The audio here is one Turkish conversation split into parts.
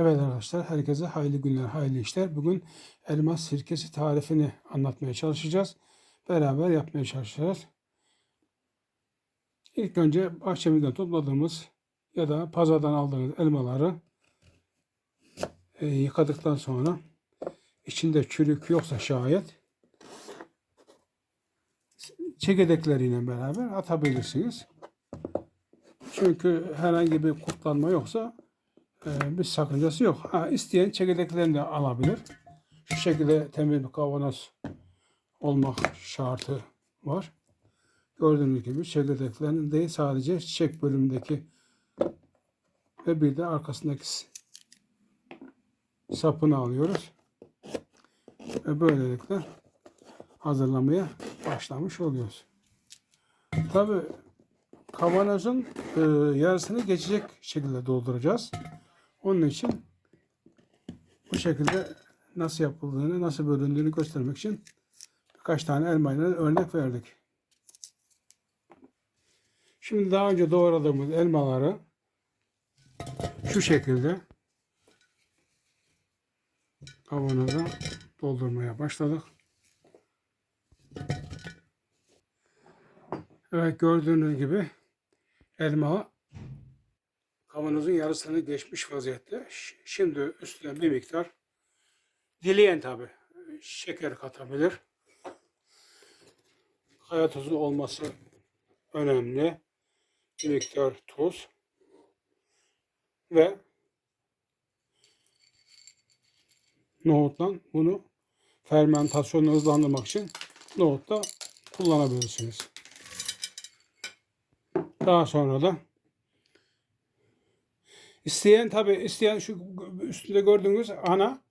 Evet arkadaşlar, herkese hayırlı günler, hayırlı işler. Bugün elmas sirkesi tarifini anlatmaya çalışacağız. Beraber yapmaya çalışacağız. İlk önce bahçemizden topladığımız ya da pazardan aldığımız elmaları e, yıkadıktan sonra içinde çürük yoksa şayet çekirdekleriyle beraber atabilirsiniz. Çünkü herhangi bir kurtlanma yoksa bir sakıncası yok. Ha, isteyen çekirdeklerini de alabilir. Şu şekilde temiz bir kavanoz olmak şartı var. Gördüğünüz gibi çekirdeklerin değil sadece çiçek bölümündeki ve bir de arkasındaki sapını alıyoruz. Ve böylelikle hazırlamaya başlamış oluyoruz. Tabi kavanozun e, yarısını geçecek şekilde dolduracağız. Onun için bu şekilde nasıl yapıldığını, nasıl bölündüğünü göstermek için birkaç tane elmayla örnek verdik. Şimdi daha önce doğradığımız elmaları şu şekilde kavanoza doldurmaya başladık. Evet gördüğünüz gibi elma kavanozun yarısını geçmiş vaziyette. Şimdi üstüne bir miktar dileyen tabi şeker katabilir. Kaya tuzu olması önemli. Bir miktar tuz ve nohuttan bunu fermentasyonu hızlandırmak için nohutta kullanabilirsiniz. Daha sonra da isteyen tabi isteyen şu üstünde gördüğünüz ana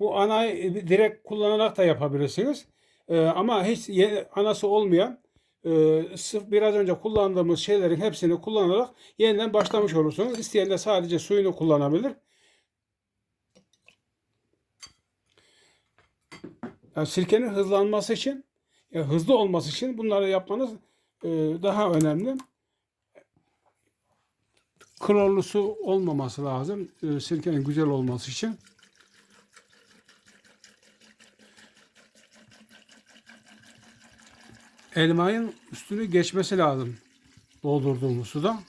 bu anayı direkt kullanarak da yapabilirsiniz. Ee, ama hiç ye- anası olmayan e, sırf biraz önce kullandığımız şeylerin hepsini kullanarak yeniden başlamış olursunuz. İsteyen de sadece suyunu kullanabilir. Yani sirkenin hızlanması için, ya hızlı olması için bunları yapmanız e, daha önemli. Klorlu olmaması lazım e, sirkenin güzel olması için. Elmanın üstünü geçmesi lazım doldurduğumuz suda.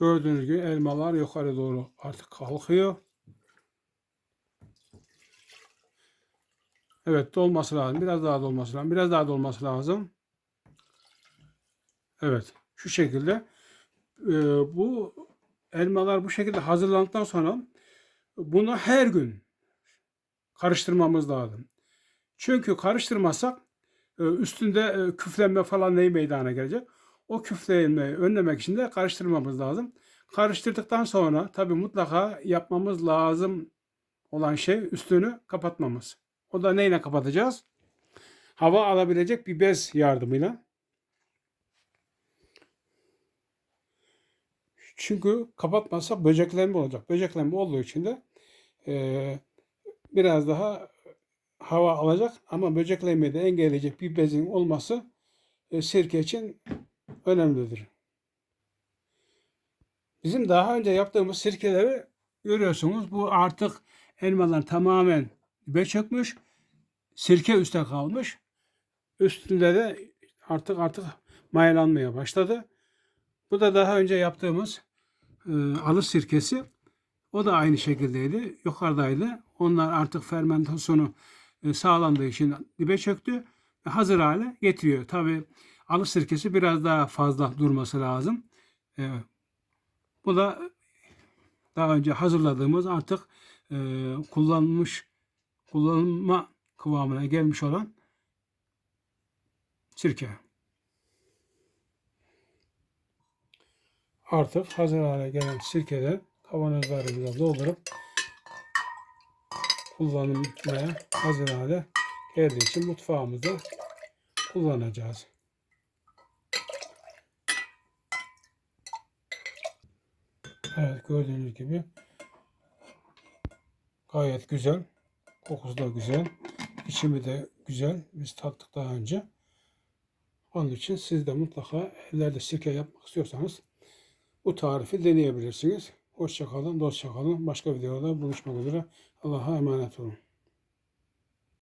Gördüğünüz gibi elmalar yukarı doğru artık kalkıyor. Evet dolması lazım. Biraz daha dolması lazım. Biraz daha dolması lazım. Evet. Şu şekilde e, bu elmalar bu şekilde hazırlandıktan sonra bunu her gün karıştırmamız lazım. Çünkü karıştırmazsak e, üstünde e, küflenme falan neyi meydana gelecek? O küflenmeyi önlemek için de karıştırmamız lazım. Karıştırdıktan sonra tabii mutlaka yapmamız lazım olan şey üstünü kapatmamız. O da neyle kapatacağız? Hava alabilecek bir bez yardımıyla. Çünkü kapatmazsak böceklenme olacak. Böceklenme olduğu için de e, biraz daha hava alacak ama böceklenmeyi de engelleyecek bir bezin olması e, sirke için önemlidir. Bizim daha önce yaptığımız sirkeleri görüyorsunuz. Bu artık elmalar tamamen dibe çökmüş. Sirke üstte kalmış. Üstünde de artık artık mayalanmaya başladı. Bu da daha önce yaptığımız e, alı sirkesi. O da aynı şekildeydi. Yukarıdaydı. Onlar artık fermentasyonu e, sağlandığı için dibe çöktü. Ve hazır hale getiriyor. Tabi alı sirkesi biraz daha fazla durması lazım. E, bu da daha önce hazırladığımız artık e, kullanmış kullanılma kıvamına gelmiş olan sirke. Artık hazır hale gelen sirkede kavanozlarımıza doldurup kullanılmaya hazır hale geldiği için mutfağımızda kullanacağız. Evet gördüğünüz gibi gayet güzel. Kokusu da güzel. İçimi de güzel. Biz tattık daha önce. Onun için siz de mutlaka evlerde sirke yapmak istiyorsanız bu tarifi deneyebilirsiniz. Hoşça kalın, dostça kalın. Başka videoda buluşmak üzere. Allah'a emanet olun.